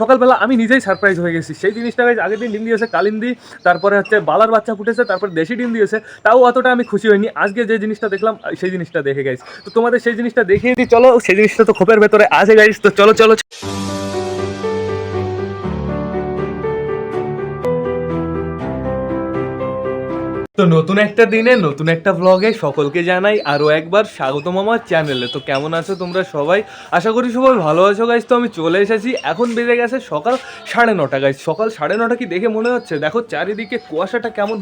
সকালবেলা আমি নিজেই সারপ্রাইজ হয়ে গেছি। সেই জিনিসটা গাইজ আগের দিন ডিম দিয়েছে কালিন্দি তারপরে হচ্ছে বালার বাচ্চা ফুটেছে, তারপর দেশি ডিম দিয়েছে। তাও অতটা আমি খুশি হইনি। আজকে যে জিনিসটা দেখলাম সেই জিনিসটা দেখে গাইজ তো তোমাদের সেই জিনিসটা দেখিয়ে দিই, চলো, সেই জিনিসটা তো খোপের ভেতরে আছে গাইজ তো চলো চলো। তো নতুন একটা দিনে, নতুন একটা ব্লগে সকলকে জানাই আরও একবার স্বাগতম আমার চ্যানেলে তো কেমন আছো তোমরা সবাই? আশা করি সবাই ভালো আছো গাইজ তো আমি চলে এসেছি। এখন বেজে গেছে সকাল সাড়ে নটা গাইজ সকাল সাড়ে নটা কি দেখে মনে হচ্ছে? দেখো চারিদিকে কুয়াশাটা কেমন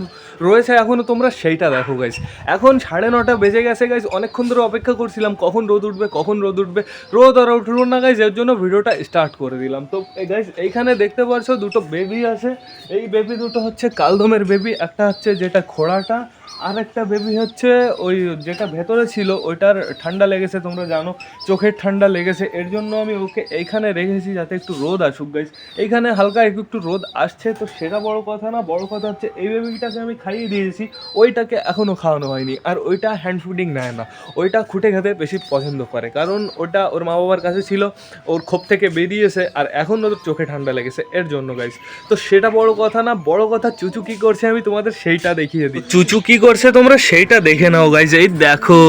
রয়েছে এখনও তোমরা সেইটা দেখো গাইজ এখন সাড়ে নটা বেজে গেছে গাইজ অনেকক্ষণ ধরে অপেক্ষা করছিলাম, কখন রোদ উঠবে, কখন রোদ উঠবে। রোদ আর উঠল না গাইজ এর জন্য ভিডিওটা স্টার্ট করে দিলাম। তো গাইজ এইখানে দেখতে পাচ্ছ দুটো বেবি আছে। এই বেবি দুটো হচ্ছে কালদমের বেবি একটা হচ্ছে যেটা খোড়াটা আর একটা বেবি হচ্ছে ওই যেটা ভেতরে ছিল, ওইটার ঠান্ডা লেগেছে, তোমরা জানো। চোখের ঠান্ডা লেগেছে। এর জন্য আমি ওকে এইখানে রেখেছি যাতে একটু রোদ আসুক গাইজ এইখানে হালকা একটু একটু রোদ আসছে, তো সেটা বড় কথা না, বড় কথা হচ্ছে এই বেবিটাকে আমি খাইয়ে দিয়েছি, ওইটাকে এখনও খাওয়ানো হয়নি। আর ওইটা হ্যান্ড ফুডিং নেয় না। ওইটা খুঁটে খেতে বেশি পছন্দ করে। কারণ ওটা ওর মা বাবার কাছে ছিল, ওর ক্ষোভ থেকে বেরিয়েছে, আর এখন ওর চোখে ঠান্ডা লেগেছে। এর জন্য গাইজ তো সেটা বড় কথা না, বড় কথা চুচু কি করছে, আমি তোমাদের সেইটা দেখিয়ে দিই চুচু কি করছে তোমরা সেইটা দেখে নাও গাইজ এই দেখো,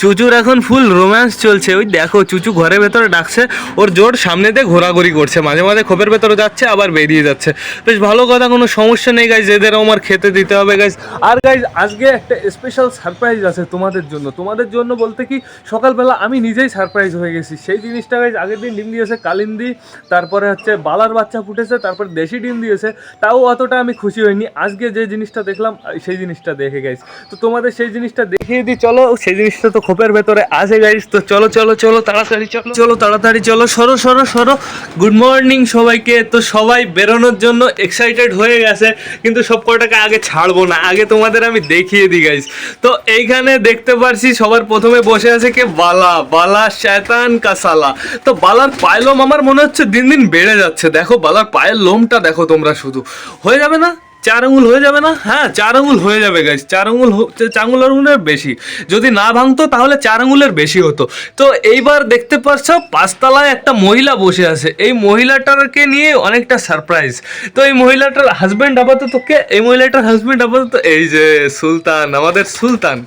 চুচুর এখন ফুল রোম্যান্স চলছে। ওই দেখো, চুচু ঘরের ভেতরে ডাকছে, ওর জোর সামনে দিয়ে ঘোরাঘুরি করছে। মাঝে মাঝে খোপের ভেতরে যাচ্ছে, আবার বেরিয়ে যাচ্ছে। বেশ ভালো কথা, কোনো সমস্যা নেই গাইজ এদেরও আমার খেতে দিতে হবে গাইজ আর গাইজ আজকে একটা স্পেশাল সারপ্রাইজ আছে তোমাদের জন্য। তোমাদের জন্য বলতে কি, সকালবেলা আমি নিজেই সারপ্রাইজ হয়ে গেছি। সেই জিনিসটা গাইজ আগের দিন ডিম দিয়েছে কালিন্দি, তারপরে হচ্ছে বালার বাচ্চা ফুটেছে, তারপর দেশি ডিম দিয়েছে। তাও অতটা আমি খুশি হইনি। আজকে যে জিনিসটা দেখলাম, সেই জিনিসটা দেখে গাইজ তো তোমাদের সেই জিনিসটা দেখিয়ে দিই, চলো। সেই জিনিসটা তো খোপের ভেতরে আছে গাইস তো চলো চলো চলো, তাড়াতাড়ি, চলো চলো, তাড়াতাড়ি, চলো, সরো সরো সরো। গুড মর্নিং সবাইকে। তো সবাই বেরোনোর জন্য এক্সাইটেড হয়ে গেছে, কিন্তু সব কটাকে আগে ছাড়বো না, আগে তোমাদের আমি দেখিয়ে দিই গাইস তো এইখানে দেখতে পারছি সবার প্রথমে বসে আছে কে? বালা বালা শয়তান কাসালা তো বালার পায়ের লোম আমার মনে হচ্ছে দিন দিন বেড়ে যাচ্ছে। দেখো, বালার পায়ের লোমটা দেখো তোমরা শুধু। হয়ে যাবে না? চার আঙুল হয়ে যাবে না? হ্যাঁ চার আঙুল হয়ে যাবে গাইজ চার আঙুল চার আঙুলের বেশি। যদি না ভাঙতো, তাহলে চার আঙুলের বেশি হতো। তো এইবার দেখতে পাচ্ছ, পাঁচতলায় একটা মহিলা বসে আছে। এই মহিলাটাকে নিয়ে অনেকটা সারপ্রাইজ তো এই মহিলাটার হাজব্যান্ড আপাতত কে? এই মহিলাটার হাজব্যান্ড আপাতত এই যে সুলতান, আমাদের সুলতান।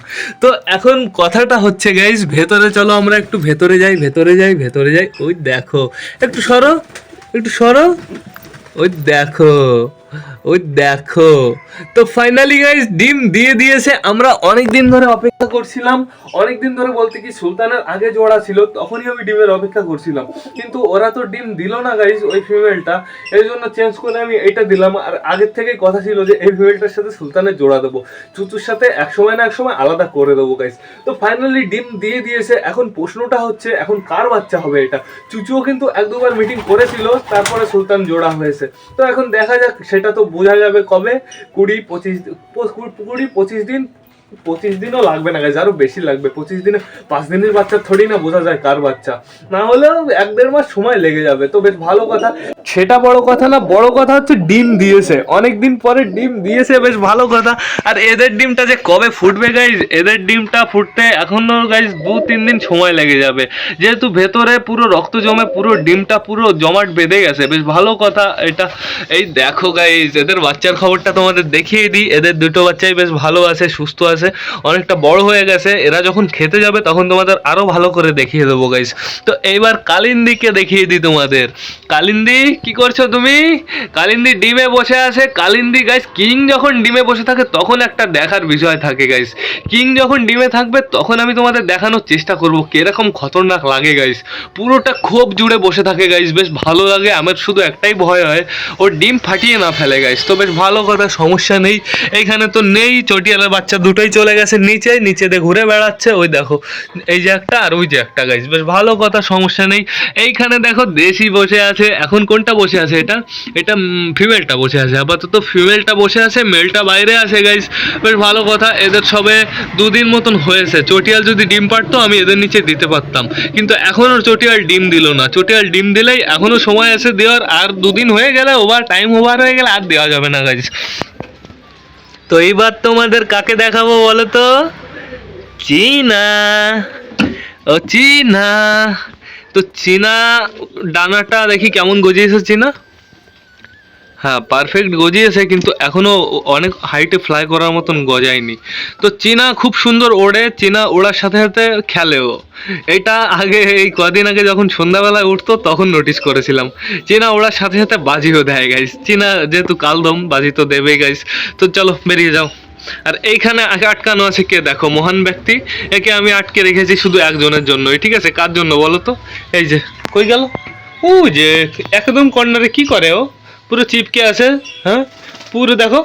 তো এখন কথাটা হচ্ছে গাইজ ভেতরে চলো, আমরা একটু ভেতরে যাই ভেতরে যাই ভেতরে যাই। ওই দেখো। একটু সরো একটু সরো। ওই দেখো। ওই দেখো। তো ফাইনালি গাইস ডিম দিয়ে দিয়েছে। আমরা অনেক দিন ধরে অপেক্ষা করছিলাম। অনেক দিন ধরে বলতে কি, সুলতানের আগে জোড়া ছিল, তখনই আমি ডিমের অপেক্ষা করছিলাম। কিন্তু ওরা তো ডিম দিল না গাইস ওই ফিমেলটা এই জন্য চেঞ্জ করে আমি এটা দিলাম। আর আগের থেকেই কথা ছিল যে, এই ফিমেলটার সাথে সুলতানের জোড়া দেবো। চুচুর সাথে এক সময় না এক সময় আলাদা করে দেবো গাইস তো ফাইনালি ডিম দিয়ে দিয়েছে। এখন প্রশ্নটা হচ্ছে, এখন কার বাচ্চা হবে এটা? চুচুও কিন্তু এক দুবার মিটিং করেছিল, তারপরে সুলতান জোড়া হয়েছে। তো এখন দেখা যাক, সেটা তো বোঝা যাবে কবে? কুড়ি পঁচিশ কুড়ি পঁচিশ দিন পঁচিশ দিনও লাগবে না গাইজ আরও বেশি লাগবে। পঁচিশ দিনে, পাঁচ দিনের বাচ্চা থোড়ি না বোঝা যায় কার বাচ্চা। না হলেও এক দেড় মাস সময় লেগে যাবে, তো বেশ ভালো কথা। সেটা বড় কথা না, বড় কথা হচ্ছে ডিম দিয়েছে। অনেক দিন পরে ডিম দিয়েছে, বেশ ভালো কথা। আর এদের ডিমটা যে কবে ফুটবে গাইজ এদের ডিমটা ফুটতে এখনও গাইজ দু, তিন দিন সময় লেগে যাবে। যেহেতু ভেতরে পুরো রক্ত জমে, পুরো ডিমটা পুরো জমাট বেঁধে গেছে, বেশ ভালো কথা এটা। এই দেখো গাইজ এদের বাচ্চার খবরটা তোমাদের দেখিয়ে দিই। এদের দুটো বাচ্চাই বেশ ভালো আছে, সুস্থ আছে। অনেকটা বড় হয়ে গেছে, এরা যখন খেতে যাবে তখন তোমাদের আরও ভালো করে দেখিয়ে দেবো গাইস তো এইবার কালিন্দিকে দেখিয়ে দিই তোমাদের। কালিন্দি, কি করছ তুমি? কালিন্দি ডিমে বসে আছে। কালিন্দি গাইস কিং যখন ডিমে বসে থাকে তখন একটা দেখার বিষয় থাকে গাইস কিং যখন ডিমে থাকবে তখন আমি তোমাদের দেখানোর চেষ্টা করব, কীরকম খতরনাক লাগে গাইস পুরোটা ক্ষোভ জুড়ে বসে থাকে গাইস বেশ ভালো লাগে, আমার শুধু একটাই ভয় হয় ও ডিম ফাটিয়ে না ফেলে গাইস তো বেশ ভালো কথা, সমস্যা নেই। এইখানে তো নেই, চটিয়ালের বাচ্চা দুটোই চলে গেছে নিচে নিচে দিয়ে ঘুরে বেড়াচ্ছে, ওই দেখো। এই যে একটা আর ওই যে একটা গাইজ বেশ ভালো কথা, সমস্যা নেই। এইখানে দেখো দেশি বসে আছে, এখন কোনটা বসে আছে এটা? এটা ফিমেলটা বসে আছে, আপাতত ফিমেলটা বসে আছে মেলটা বাইরে আছে গাইজ বেশ ভালো কথা, এদের সবে দুদিন মতন হয়েছে। চটিয়াল যদি ডিম পারতো, আমি এদের নিচে দিতে পারতাম। কিন্তু এখনও চটিয়াল ডিম দিল না। চটিয়াল ডিম দিলেই এখনও সময় আছে দেওয়ার, আর দুদিন হয়ে গেলে ওভার টাইম ওভার হয়ে গেলে আর দেওয়া যাবে না গাইজ তো এইবার তোমাদের কাকে দেখাবো বলো তো চীনা। ও, চীনা। তো চীনা ডানাটা দেখি কেমন গজিয়েছে, চীনা? হ্যাঁ পারফেক্ট গজিয়েছে, কিন্তু এখনও অনেক হাইটে ফ্লাই করার মতন গজায়নি। তো চীনা খুব সুন্দর ওড়ে, চীনা ওড়ার সাথে সাথে খেলেও। এটা আগে, এই কদিন আগে যখন সন্ধ্যাবেলায় উঠতো, তখন নোটিস করেছিলাম। চীনা ওড়ার সাথে সাথে বাজিও দেয় গাইস চীনা যেহেতু কালদম, বাজি তো দেবেই গাইস তো চলো, বেরিয়ে যাও। আর এইখানে আটকানো আছে কে? দেখো, মহান ব্যক্তি। একে আমি আটকে রেখেছি শুধু একজনের জন্যই, ঠিক আছে? কার জন্য বলো তো? এই যে, কই গেল? ও যে, একদম কর্নারে কি করে ও? পুরো চিপকে আছে হ্যাঁ পুরো দেখো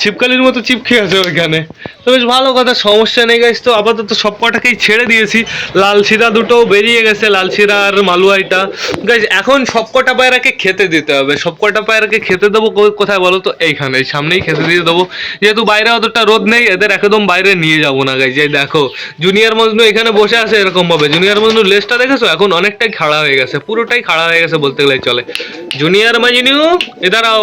ছিপকালির মতো চিপকে আছে ওইখানে। তো বেশ ভালো কথা, সমস্যা নেই গাইস তো আপাতত সব কটাকেই ছেড়ে দিয়েছি। লাল শিরা দুটো বেরিয়ে গেছে লাল শিরা আর মালুয়াইটা। গাইস এখন সব কটা পায়রাকে খেতে দিতে হবে। সব কটা পায়রাকে খেতে দেবো কোথায় বলো তো? এইখানে সামনেই খেতে দিয়ে দেবো। যেহেতু বাইরে অতটা রোদ নেই, এদের একদম বাইরে নিয়ে যাব না গাইস এই দেখো জুনিয়র মজনু এখানে বসে আছে এরকম ভাবে জুনিয়র মজনু লেজটা দেখেছ? এখন অনেকটাই খাড়া হয়ে গেছে, পুরোটাই খাড়া হয়ে গেছে বলতে গেলে চলে। জুনিয়র মজনু এদার আও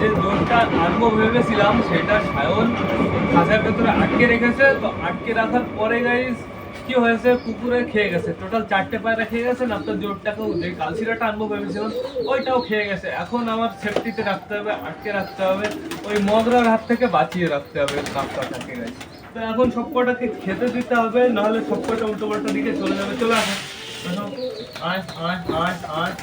যে দৌড়টা আনব ভেবেছিলাম, সেটা সায়ন। খাঁচার ভেতরে আটকে রেখেছে, তো আটকে রাখার পরে গাইস কি হয়েছে কুকুরে খেয়ে গেছে টোটাল চারটে পায়রা খেয়ে গেছে না আপনার জোরটাকেও যে কালসিরাটা আনব ভেবেছিলাম ওইটাও খেয়ে গেছে এখন আমার সেফটিতে রাখতে হবে আটকে রাখতে হবে ওই মগরার হাত থেকে বাঁচিয়ে রাখতে হবে কাপটাকে গেছে তো এখন সব কটাকে খেতে দিতে হবে নাহলে সব কটা উল্টো পাল্টা দিকে চলে যাবে চলে আসে আট আট আট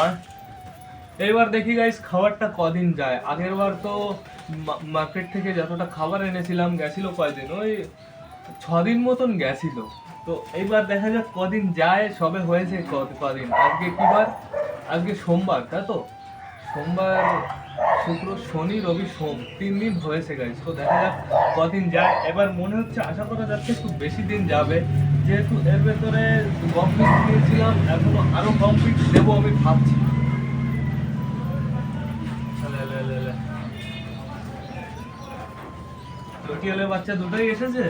আট এবার দেখি গাইস খাবারটা কদিন যায়? আগের বার তো মার্কেট থেকে যতটা খাবার এনেছিলাম, গেছিল কয়দিন? ওই ছদিন মতন গেছিল। তো এইবার দেখা যাক কদিন যায়, সবে হয়েছে কদিন। আজকে কি বার? আজকে সোমবার, তাই তো? সোমবার, শুক্র, শনি, রবি, সোম, তিন দিন হয়েছে গাইস তো দেখা যাক কদিন যায়। এবার মনে হচ্ছে আশা করা যাচ্ছে একটু বেশি দিন যাবে। যেহেতু এর ভেতরে কমপ্লিট দিয়েছিলাম এখনও আরও কমপ্লিট দেবো আমি ভাবছি। চটিয়ালের বাচ্চা দুটোই এসেছে?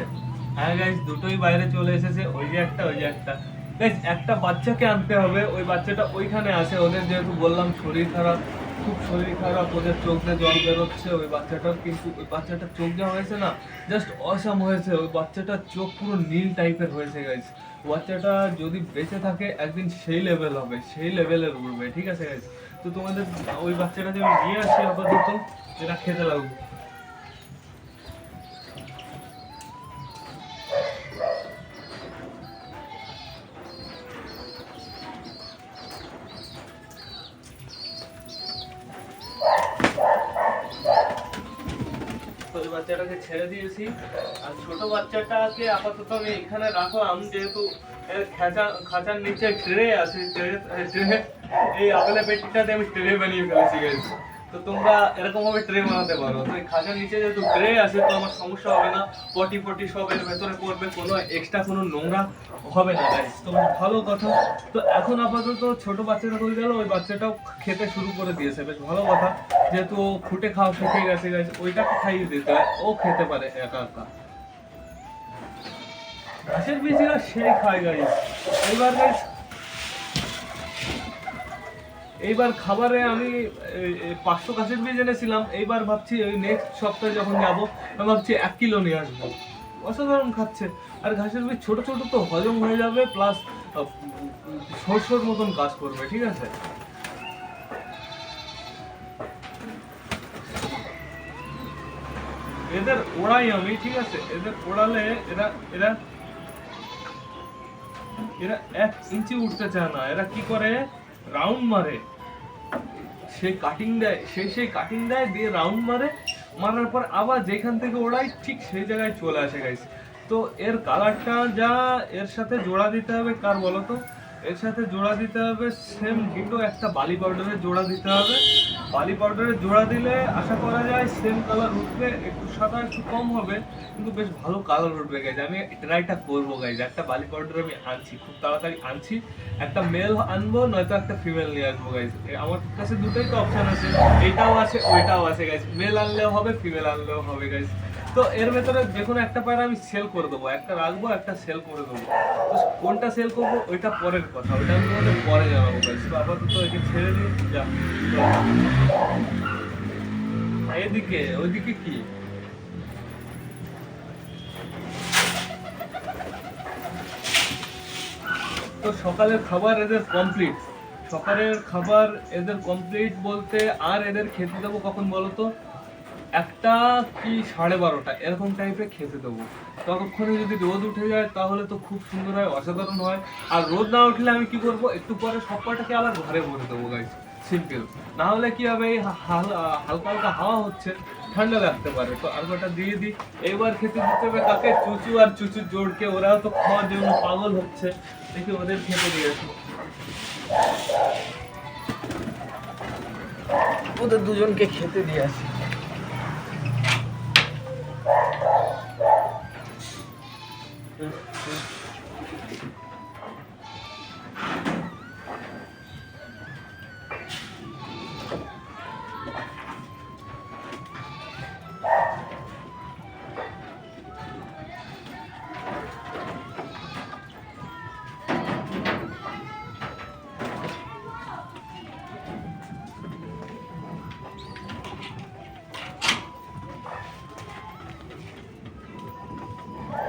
হ্যাঁ গাইস দুটোই বাইরে চলে এসেছে, ওই যে একটা, ওই যে একটা। গাইস একটা বাচ্চাকে আনতে হবে, ওই বাচ্চাটা ওইখানে আছে, ওদের যেহেতু বললাম শরীর খারাপ, খুব শরীর খারাপ, ওদের চোখ দিয়ে জল বেরোচ্ছে, ওই বাচ্চাটার কিন্তু, ওই বাচ্চাটার চোখ যা হয়েছে না জাস্ট অসাম হয়েছে, ওই বাচ্চাটার চোখ পুরো নীল টাইপের হয়েছে গাইস বাচ্চাটা যদি বেঁচে থাকে, একদিন সেই লেভেল হবে, সেই লেভেলের উঠবে ঠিক আছে গাইস তো তোমাদের, ওই বাচ্চাটাকে আমি নিয়ে আসি আপাতত যেটা খেতে লাগবে। ওই বাচ্চাটাকে ছেড়ে দিয়েছি আর ছোট বাচ্চাটাকে আপাতত আমি এখানে রাখলাম যেহেতু এর খাঁচা, খাঁচার নিচে ট্রে আছে, ট্রে ট্রে, এই আপেলের পেটিটাতে আমি ট্রে বানিয়ে ফেলেছি guys। তো তোমরা এরকম ভাবে ট্রে বানাতে পারো। তো এই খাঁচার নিচে যেহেতু ট্রে আছে, তো আমার সমস্যা হবে না। পটি পটি সব এর ভেতরে পড়বে, কোনো এক্সট্রা কোনো নোংরা হবে না গাইস তো ভালো কথা। তো এখন আপাতত ছোট বাচ্চাটা হয়ে গেল ওই বাচ্চাটাও খেতে শুরু করে দিয়েছে। বেশ ভালো কথা। যেহেতু ও ফুটে খাওয়া শিখে গেছে গাইস ওইটাকে খাইয়ে দিতে হয়। ও খেতে পারে একা একা। ঘাসের বীজরা সেই খায় গাইস এইবার গাইস এইবার খাবারে আমি পাঁচশো ঘাসের বীজ এনেছিলাম। এইবার ভাবছি ওই নেক্সট সপ্তাহে যখন যাব, আমি ভাবছি এক কিলো নিয়ে আসব। অসাধারণ খাচ্ছে। আর ঘাসের বীজ ছোট ছোট তো হজম হয়ে যাবে প্লাস শস্যর মতন কাজ করবে, ঠিক আছে? এদের ওড়াই আমি, ঠিক আছে? এদের ওড়ালে এরা এরা এরা এক ইঞ্চি উঠতে চায় না। এরা কি করে? রাউন্ড মারে। সে কাটিং দেয়, সে সেই কাটিং দেয় দিয়ে রাউন্ড মারে। মারার পর আবার যেখান থেকে ওড়ায়, ঠিক সেই জায়গায় চলে আসে গাইস তো এর কালারটা যা, এর সাথে জোড়া দিতে হবে কার বলো তো এর সাথে জোড়া দিতে হবে সেম ডিটো একটা বালি পাউডারের জোড়া দিতে হবে। বালি পাউডারের জোড়া দিলে আশা করা যায় সেম কালার উঠবে, একটু সাদা, একটু কম হবে, কিন্তু বেশ ভালো কালার উঠবে গাইজ আমি ট্রাইটা করব গাইজ একটা বালি পাউডার আমি আনছি, খুব তাড়াতাড়ি আনছি। একটা মেল আনব, নয়তো একটা ফিমেল নিয়ে আসব গাইজ আমার কাছে দুটোই তো অপশন আছে। এটাও আছে, ওইটাও আছে গাইজ মেল আনলেও হবে ফিমেল আনলেও হবে গাইজ তো এর ভেতরে যে কোনো একটা পায়রা আমি সেল করে দেবো, একটা রাখব, একটা সেল করে দেবো। তো কোনটা সেল করব ওইটা পরের কথা, ওইটা আমি তোমাদের পরে জানাব তো আপাতত একে ছেড়ে দিই, যা। এদিকে, ওইদিকে কি? তো সকালের খাবার এদের কমপ্লিট সকালের খাবার এদের কমপ্লিট বলতে আর এদের খেতে দেবো কখন বলো তো একটা কি সাড়ে বারোটা, এরকম টাইপের খেতে দেবো। ততক্ষণে যদি রোদ উঠে যায়, তাহলে তো খুব সুন্দর হয়, অসাধারণ হয়। আর রোদ না উঠলে আমি কি করব, একটু পরে সব কটাকে আবার ঘরে ভরে দেবো গাইজ সিম্পল না হলে কি হবে, এই হালকা হালকা হাওয়া হচ্ছে, ঠান্ডা লাগতে পারে। তো আর কটা দিয়ে দিই। এইবার খেতে দিতে হবে তাকে চুচু আর চুচু জোরকে। ওরাও তো খাওয়ার জন্য পাগল হচ্ছে। দেখি ওদের খেতে দিয়েছি ওদের দুজনকে খেতে দিয়ে আসি। Mm-hmm.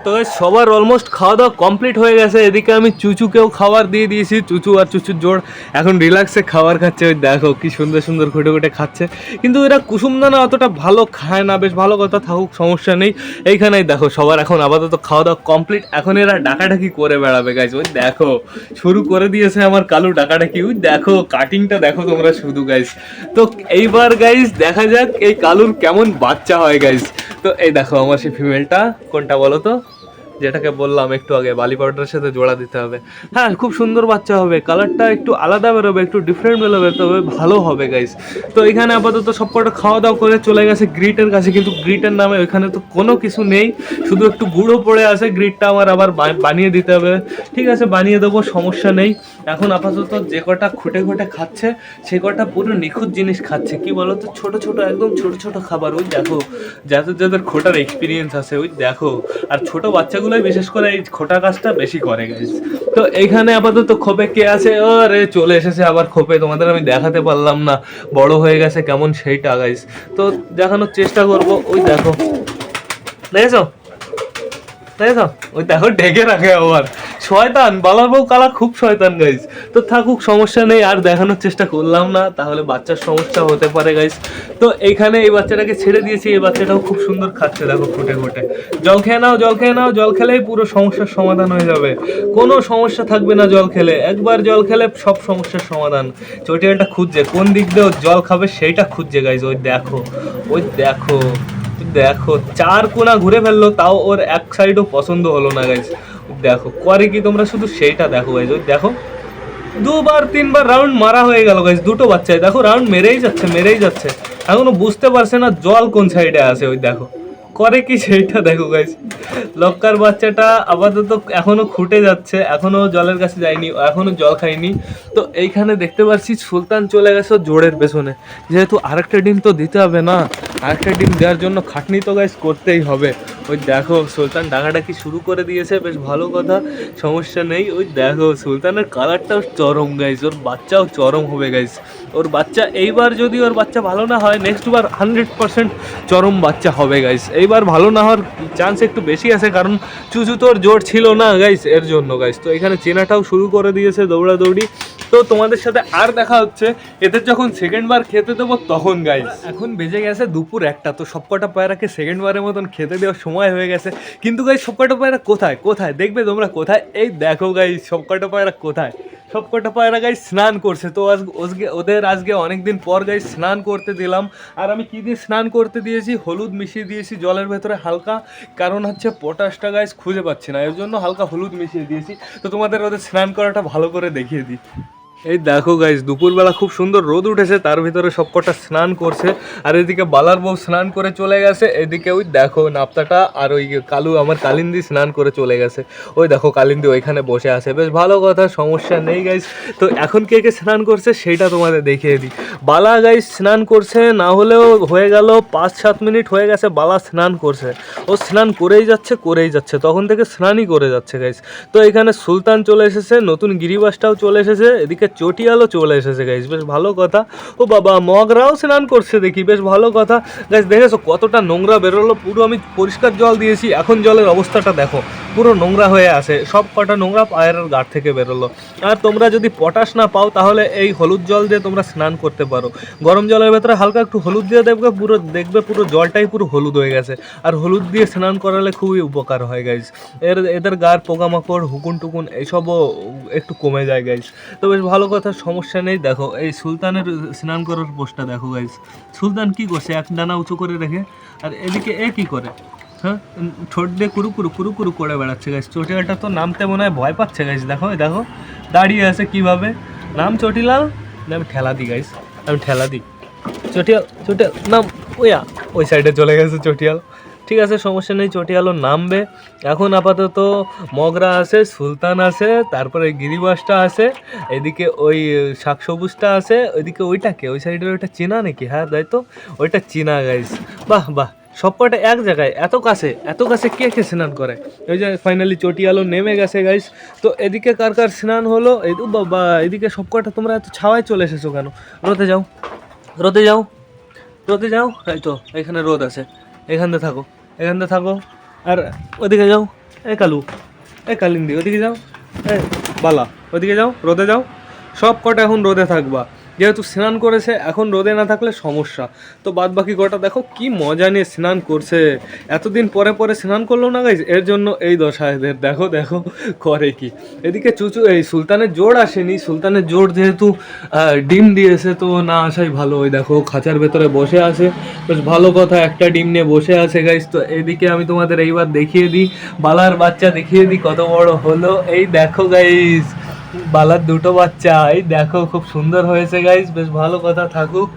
তো সবার অলমোস্ট খাওয়া দাওয়া কমপ্লিট হয়ে গেছে। এদিকে আমি চুচুকেও খাবার দিয়ে দিয়েছি, চুচু আর চুচুর জোড় এখন রিল্যাক্সে খাবার খাচ্ছে, ওই দেখো কি সুন্দর সুন্দর খুঁটে খুঁটে খাচ্ছে। কিন্তু এরা কুসুমদানা অতটা ভালো খায় না, বেশ ভালো কথা থাকুক, সমস্যা নেই। এইখানেই দেখো, সবার এখন আপাতত খাওয়া দাওয়া কমপ্লিট এখন এরা ডাকাডাকি করে বেড়াবে গাইজ ওই দেখো। শুরু করে দিয়েছে আমার কালু ডাকাডাকি, ওই দেখো কাটিংটা দেখো তোমরা শুধু গাইজ তো এইবার গাইজ দেখা যাক এই কালুর কেমন বাচ্চা হয় গাইজ তো এই দেখো, আমার সেই ফিমেলটা কোনটা বলো তো? যেটাকে বললাম একটু আগে, বালি পাউডারের সাথে জোড়া দিতে হবে। হ্যাঁ খুব সুন্দর বাচ্চা হবে। কালারটা একটু আলাদা বেরোবে, একটু ডিফারেন্ট বেরোবে, তবে ভালো হবে গাইস তো এখানে আপাতত সব কটা খাওয়া দাওয়া করে চলে গেছে গ্রিটের কাছে, কিন্তু গ্রিটের নামে ওইখানে তো কোনো কিছু নেই। শুধু একটু গুঁড়ো পড়ে আছে, গ্রিটটা আমার আবার বানিয়ে দিতে হবে। ঠিক আছে, বানিয়ে দেবো, সমস্যা নেই। এখন আপাতত যে কটা খুঁটে খুঁটে খাচ্ছে, সে কটা পুরো নিখুঁত জিনিস খাচ্ছে। কি বলতো? ছোট ছোট, একদম ছোট ছোট খাবার। ওই দেখো, যাদের যাদের খোটার এক্সপিরিয়েন্স আছে, ওই দেখো। আর ছোট বাচ্চাগুলোই বিশেষ করে এই খোটা কাজটা বেশি করে গাইজ তো এইখানে আপাতত খোপে কে আছে? ও রে চলে এসেছে আবার খোপে। তোমাদের আমি দেখাতে পারলাম না। বড় হয়ে গেছে কেমন সেইটা গাইজ তো দেখানোর চেষ্টা করব। ওই দেখো। দেখেছ? দেখেছ? ওই দেখো, ঢেকে রাখে আবার। শয়তান, বালার বউ কালা খুব শয়তান গাইজ তো থাকুক, সমস্যা নেই, আর দেখানোর চেষ্টা করলাম না, তাহলে বাচ্চার সমস্যা হতে পারে গাইজ তো এইখানে এই বাচ্চাটাকে ছেড়ে দিয়েছি, এই বাচ্চাটাও খুব সুন্দর খাচ্ছে, দেখো, ফুটে ফুটে। জল খেয়ে নাও, জল খেয়ে নাও, জল খেলেই পুরো সমস্যার সমাধান হয়ে যাবে। কোনো সমস্যা থাকবে না জল খেলে। একবার জল খেলে সব সমস্যার সমাধান। চটিয়ালটা খুঁজছে, কোন দিক দিয়ে জল খাবে সেইটা খুঁজছে গাইজ ওই দেখো ওই দেখো দেখো, চার কোনা ঘুরে ফেলল, তাও ওর এক সাইডও পছন্দ হলো না গাইজ দেখো করে কি তোমরা শুধু সেইটা দেখো গাইজ ওই দেখো। দুবার, তিনবার রাউন্ড মারা হয়ে গেল গাইজ দুটো বাচ্চায় দেখো রাউন্ড মেরেই যাচ্ছে মেরেই যাচ্ছে। এখনও বুঝতে পারছে না জল কোন সাইডে আছে, ওই দেখো। করে কি সেইটা দেখো গাইস লক্কার বাচ্চাটা আপাতত এখনও খুঁটে যাচ্ছে, এখনও জলের কাছে যায়নি, এখনও জল খায়নি। তো এইখানে দেখতে পাচ্ছি সুলতান চলে গেছে জোড়ের পেছনে। যেহেতু আরেকটা ডিম তো দিতে হবে না, আরেকটা ডিম দেওয়ার জন্য খাটনি তো গাইস করতেই হবে। ওই দেখো, সুলতান ডাকাডাকি শুরু করে দিয়েছে, বেশ ভালো কথা, সমস্যা নেই। ওই দেখো, সুলতানের কালারটাও চরম গাইস ওর বাচ্চাও চরম হবে গাইস ওর বাচ্চা, এইবার যদি ওর বাচ্চা ভালো না হয় নেক্সট বার হান্ড্রেড পার্সেন্ট চরম বাচ্চা হবে গাইজ এইবার ভালো না হওয়ার চান্স একটু বেশি আছে, কারণ চুচু তোর জোর ছিল না গাইস এর জন্য গাইস তো এখানে চেনাটাও শুরু করে দিয়েছে দৌড়াদৌড়ি। তো তোমাদের সাথে আর দেখা হচ্ছে, এদের যখন সেকেন্ড বার খেতে দেবো তখন গাইজ এখন বেজে গেছে দুপুর একটা, তো সবকটা পায়রাকে সেকেন্ড বারের মতন খেতে দেওয়ার সময় হয়ে গেছে। কিন্তু গাইজ সবকটা পায়রা কোথায়? কোথায়? দেখবে তোমরা কোথায়? এই দেখো গাইজ সবকটা পায়রা কোথায়? সব কটা পায়রা গাই স্নান করছে। তো আজ ওজকে ওদের আজকে অনেক দিন পর গাই স্নান করতে দিলাম। আর আমি কী দিয়ে স্নান করতে দিয়েছি? হলুদ মিশিয়ে দিয়েছি জলের ভেতরে হালকা। কারণ হচ্ছে পটাশটা গাইস খুঁজে পাচ্ছি না। এর জন্য হালকা হলুদ মিশিয়ে দিয়েছি। তো তোমাদের ওদের স্নান করাটা ভালো করে দেখিয়ে দিই। এই দেখো গাইস দুপুরবেলা খুব সুন্দর রোদ উঠেছে, তার ভিতরে সবকটা স্নান করছে, আর এদিকে বালার বউ স্নান করে চলে গেছে, এদিকে ওই দেখো নাপ্তাটা আর ওই কালু আমার কালিন্দি স্নান করে চলে গেছে। ওই দেখো কালিন্দি ওইখানে বসে আছে। বেশ ভালো কথা, সমস্যা নেই গাইস তো এখন কে কে স্নান করছে সেইটা তোমাদের দেখিয়ে দিই। বালা গাইস স্নান করছে, না হলেও হয়ে গেল পাঁচ, সাত মিনিট হয়ে গেছে বালা স্নান করছে। ও স্নান করেই যাচ্ছে করেই যাচ্ছে, তখন থেকে স্নানই করে যাচ্ছে গাইস তো এখানে সুলতান চলে এসেছে, নতুন গিরিবাসটাও চলে এসেছে, এদিকে চটিয়ালও চলে এসেছে গাইস বেশ ভালো কথা। ও বাবা, মগরাও স্নান করছে দেখি, বেশ ভালো কথা। গাইস দেখেছ কতটা নোংরা বেরোলো? পুরো আমি পরিষ্কার জল দিয়েছি। এখন জলের অবস্থাটা দেখো, পুরো নোংরা হয়ে আছে। সব কটা নোংরা পায়ের গাঢ় থেকে বেরোলো। আর তোমরা যদি পটাশ না পাও, তাহলে এই হলুদ জল দিয়ে তোমরা স্নান করতে পারো। গরম জলের ভেতরে হালকা একটু হলুদ দিয়ে দেখবে, পুরো দেখবে, পুরো জলটাই পুরো হলুদ হয়ে গেছে। আর হলুদ দিয়ে স্নান করালে খুবই উপকার হয় গাইজ এর, এদের গার পোকামাকড়, হুকুন টুকুন এইসবও একটু কমে যায় গাইজ তো বেশ ভালো কথা, সমস্যা নেই। দেখো, এই সুলতানের স্নান করার পোস্টটা দেখো গাইজ সুলতান কি করছে? এক ডানা উঁচু করে রেখে, আর এদিকে এ কি করে? হ্যাঁ? ঠোঁট দিয়ে কুরু কুরু কুরু কুরু করে বেড়াচ্ছে গাছ চটিয়ালটা তো নামতে মনে হয় ভয় পাচ্ছে গাছ দেখো দেখো, দাঁড়িয়ে আছে কীভাবে? নাম চটিলাল? আমি ঠেলা দিই গাইস আমি ঠেলা দিই। চটিয়াল চটিয়াল, নাম ওইয়া ওই সাইডে চলে গেছে চটিয়াল। ঠিক আছে, সমস্যা নেই চটিয়ালও নামবে। এখন আপাতত মগরা আছে, সুলতান আছে, তারপরে গিরিবাসটা আছে, এদিকে ওই শাক সবুজটা আছে, ওইদিকে ওইটাকে ওই সাইডের ওইটা চেনা নাকি? হ্যাঁ তাই তো? ওইটা চেনা গাইস বাহ বাহ সবকটা এক জায়গায়, এত কাছে এত কাছে কে কে স্নান করে? ওই যে ফাইনালি চটি আলো নেমে গেছে গাইস তো এদিকে কার কার স্নান হলো? বাবা, এদিকে সবকটা তোমরা এত ছাওয়ায় চলে এসেছ কেন? রোদে যাও রোদে যাও রোদে যাও। এই তো, এখানে রোদ আছে এখানতে থাকো। এখানতে থাকো। আর ওদিকে যাও। এ কালু, এ কালিন্দি, ওদিকে যাও। এ বালা, ওদিকে যাও, রোদে যাও। সব কটা এখন রোদে থাকবা। যেহেতু স্নান করেছে, এখন রোদে না থাকলে সমস্যা। তো বাদ বাকি কটা, দেখো কি মজা নিয়ে স্নান করছে। এতদিন পরে পরে স্নান করল না গাইজ এর জন্য এই দশা এদের। দেখো দেখো করে কি। এদিকে চুচু, এই সুলতানের জোর আসেনি। সুলতানের জোর যেহেতু ডিম দিয়েছে, তো না আসাই ভালো। ওই দেখো খাঁচার ভেতরে বসে আছে। বেশ ভালো কথা, একটা ডিম নিয়ে বসে আছে গাইজ তো এদিকে আমি তোমাদের এইবার দেখিয়ে দিই। বালার বাচ্চা দেখিয়ে দিই কত বড় হলো। এই দেখো গাইজ বালার দুটো বাচ্চা, এই দেখো খুব সুন্দর হয়েছে গাইজ বেশ ভালো কথা থাকুক।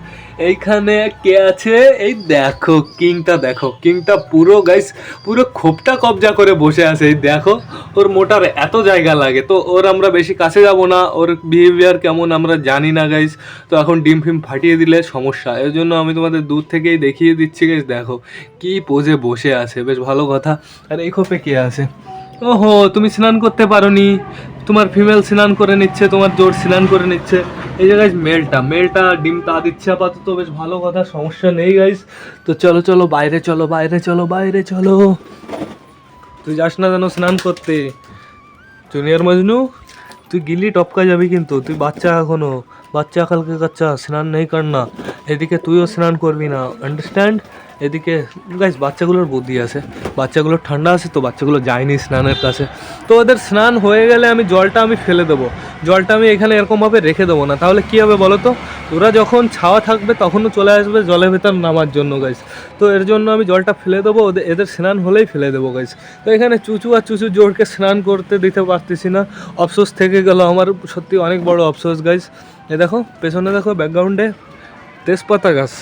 এইখানে কে আছে? এই দেখো, কিংটা দেখো, কিংটা পুরো গাইস পুরো খোপটা কবজা করে বসে আছে। এই দেখো, ওর মোটার এত জায়গা লাগে, তো ওর আমরা বেশি কাছে যাব না, ওর বিহেভিয়ার কেমন আমরা জানি না গাইস তো এখন ডিম ফিম ফাটিয়ে দিলে সমস্যা, এর জন্য আমি তোমাদের দূর থেকেই দেখিয়ে দিচ্ছি গাইস দেখো, কি পোজে বসে আছে, বেশ ভালো কথা। আর এই খোপে কে আছে? ওহো, তুমি স্নান করতে পারোনি। তোমার ফিমেল স্নান করে নিচ্ছে, তোমার জোর স্নান করে নিচ্ছে। এই যে গাইজ মেলটা মেলটা ডিম তা দিচ্ছে আপাতত, বেশ ভালো কথা, সমস্যা নেই গাইজ তো চলো চলো, বাইরে চলো বাইরে চলো বাইরে চলো। তুই যাস না যেন স্নান করতে। জুনিয়র মজনু, তুই গিলি টপকা যাবি কিন্তু, তুই বাচ্চা এখনও। বাচ্চা কালকে কাচ্চা, স্নান নেই কর না এদিকে তুইও স্নান করবি না আন্ডারস্ট্যান্ড এদিকে গাইস বাচ্চাগুলোর বুদ্ধি আছে। বাচ্চাগুলোর ঠান্ডা আছে, তো বাচ্চাগুলো যায়নি স্নানের কাছে তো ওদের স্নান হয়ে গেলে আমি জলটা আমি ফেলে দেবো। জলটা আমি এখানে এরকমভাবে রেখে দেবো না। তাহলে কী হবে বলো তো? ওরা যখন ছাওয়া থাকবে, তখনও চলে আসবে জলের ভেতর নামার জন্য গাইস তো এর জন্য আমি জলটা ফেলে দেবো ওদের এদের স্নান হলেই ফেলে দেবো গাইস তো এখানে চুচু আর চুচু জোরকে স্নান করতে দিতে পারতেছি না। অফসোস থেকে গেল আমার সত্যি অনেক বড় অফসোস গাইস এ দেখো, পেছনে দেখো ব্যাকগ্রাউন্ডে তেজপাতা গাছ।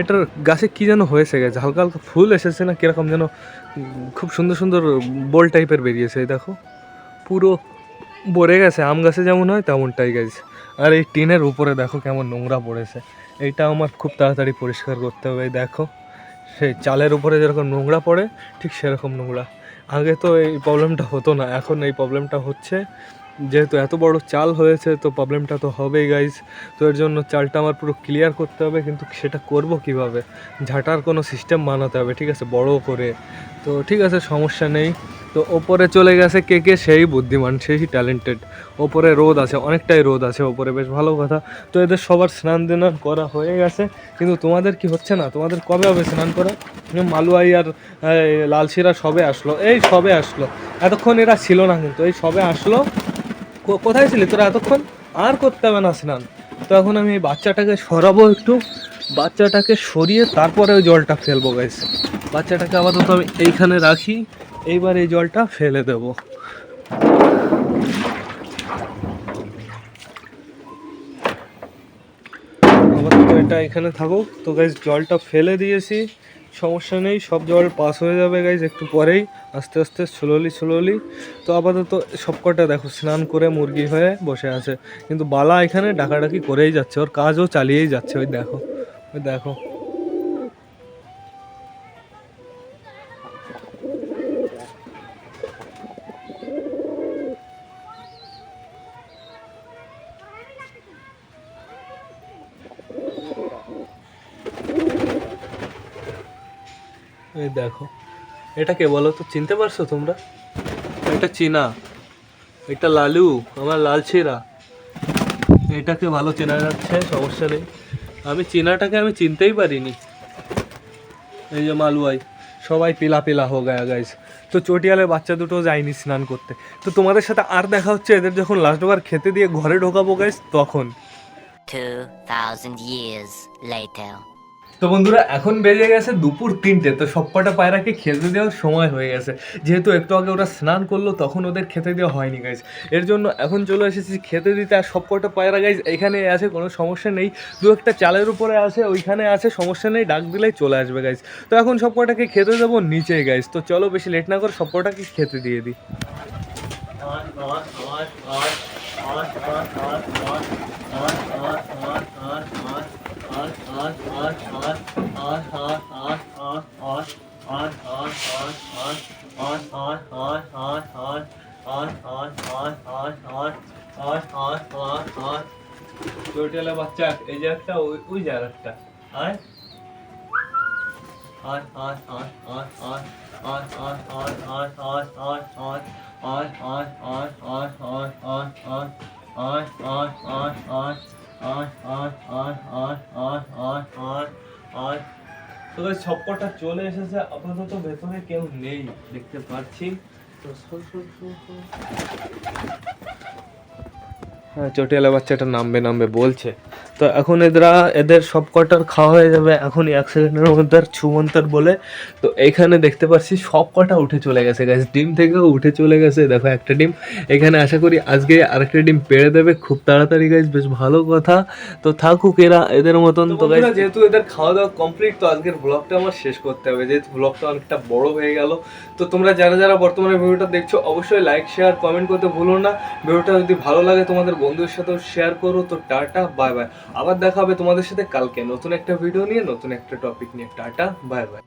এটার গাছে কি যেন হয়েছে গেছে হালকা হালকা ফুল এসেছে না? কীরকম যেন খুব সুন্দর সুন্দর বল টাইপের বেরিয়েছে দেখো। পুরো ভরে গেছে, আম গাছে যেমন হয় তেমনটাই গেছে আর এই টিনের উপরে দেখো কেমন নোংরা পড়েছে। এইটা আমার খুব তাড়াতাড়ি পরিষ্কার করতে হবে দেখো। সেই চালের উপরে যেরকম নোংরা পড়ে, ঠিক সেরকম নোংরা। আগে তো এই প্রবলেমটা হতো না, এখন এই প্রবলেমটা হচ্ছে যেহেতু এত বড় চাল হয়েছে, তো প্রবলেমটা তো হবেই গাইজ তো এর জন্য চালটা আমার পুরো ক্লিয়ার করতে হবে, কিন্তু সেটা করব কীভাবে? ঝাঁটার কোনো সিস্টেম বানাতে হবে, ঠিক আছে? বড় করে। তো ঠিক আছে, সমস্যা নেই। তো ওপরে চলে গেছে কে কে? সেই বুদ্ধিমান, সেই ট্যালেন্টেড ওপরে রোদ আছে, অনেকটাই রোদ আছে ওপরে, বেশ ভালো কথা। তো এদের সবার স্নান দেনা করা হয়ে গেছে। কিন্তু তোমাদের কি হচ্ছে না? তোমাদের কবে হবে স্নান করা? মালুয়াই আর লালশিরা সবে আসলো। এই সবে আসলো। এতক্ষণ এরা ছিল না কিন্তু, এই সবে আসলো। কোথায় ছিলি? তোরা এতক্ষণ আর করতে হবে না, স্নান। তো এখন আমি এই বাচ্চাটাকে সরাবো একটু। বাচ্চাটাকে সরিয়ে তারপরে ওই জলটা ফেলব গাইস বাচ্চাটাকে আপাতত আমি এইখানে রাখি। এইবার এই জলটা ফেলে দেবো। এটা এখানে থাকুক। তো গাইজ জলটা ফেলে দিয়েছি। সমস্যা নেই, সব জল পাস হয়ে যাবে গাইজ একটু পরেই। আস্তে আস্তে স্লোলি স্লোলি তো আপাতত সবকটা দেখো, স্নান করে মুরগি হয়ে বসে আছে। কিন্তু বালা এখানে ডাকাডাকি করেই যাচ্ছে, ওর কাজও চালিয়েই যাচ্ছে, ওই দেখো ওই দেখো। দেখো। এটা কে বলো তো চিনতে পারছ তোমরা? এটা চীনা এটা লালু আমার লাল ছিরা এটাকে ভালো চেনা যাচ্ছে সমস্যা নেই। আমি চীনাটাকে আমি চিনতেই পারিনি। এই যে মালুয়াই সবাই পিলা পিলা হো গায়া গাইজ তো চটিয়ালে বাচ্চা দুটো যায়নি স্নান করতে। তো তোমাদের সাথে আর দেখা হচ্ছে এদের যখন লাস্ট বার খেতে দিয়ে ঘরে ঢোকাবো গাইজ তখন। 2,000 years later. তো বন্ধুরা, এখন বেজে গেছে দুপুর তিনটে, তো সবকটা পায়রাকে খেতে দেওয়ার সময় হয়ে গেছে। যেহেতু একটু আগে ওরা স্নান করল, তখন ওদের খেতে দেওয়া হয়নি গাইজ এর জন্য এখন চলে এসেছি খেতে দিতে, আর সবকটা পায়রা গাইজ এখানে আছে, কোনো সমস্যা নেই। দু একটা চালের উপরে আছে, ওইখানে আছে, সমস্যা নেই, ডাক দিলেই চলে আসবে গাইজ তো এখন সবকটাকে খেতে দেবো নিচে গাইজ তো চলো বেশি লেট না করে সবকটাকে খেতে দিয়ে দিই। বাচ্চা এই যে একটা ওই ওই যে আর একটা আয় আয় আয় আয় আয় আয় আয় আয় আয় আয় আয় তো guys, চলে এসেছে আপাতত ভেতরে কেউ নেই দেখতে পাচ্ছি তো চটিয়ালা বাচ্চাটা নামবে নামবে বলছে। তো এখন এদরা এদের সব কটার খাওয়া হয়ে যাবে? এখনই এক সেকেন্ডের মধ্যে আর ছুমন্তর বলে। তো এইখানে দেখতে পাচ্ছি সব কটা উঠে চলে গেছে গাছ ডিম থেকেও উঠে চলে গেছে। দেখো একটা ডিম। এখানে আশা করি আজকে আরেকটা ডিম পেড়ে দেবে। খুব তাড়াতাড়ি গাছ বেশ ভালো কথা। তো থাকুক এরা এদের মতন। তো গাইজ যেহেতু এদের খাওয়া দাওয়া কমপ্লিট তো আজকের ব্লগটা আমার শেষ করতে হবে। যেহেতু ব্লগটা অনেকটা বড় হয়ে গেল। তো তোমরা যারা যারা বর্তমানে ভিডিওটা দেখছ অবশ্যই লাইক শেয়ার কমেন্ট করতে ভুলো না। ভিডিওটা যদি ভালো লাগে তোমাদের বন্ধুদের সাথেও শেয়ার করো। তো টাটা বাই বাই আবার দেখা হবে তোমাদের সাথে কালকে। নতুন একটা ভিডিও নিয়ে, নতুন একটা টপিক নিয়ে। Tata bye bye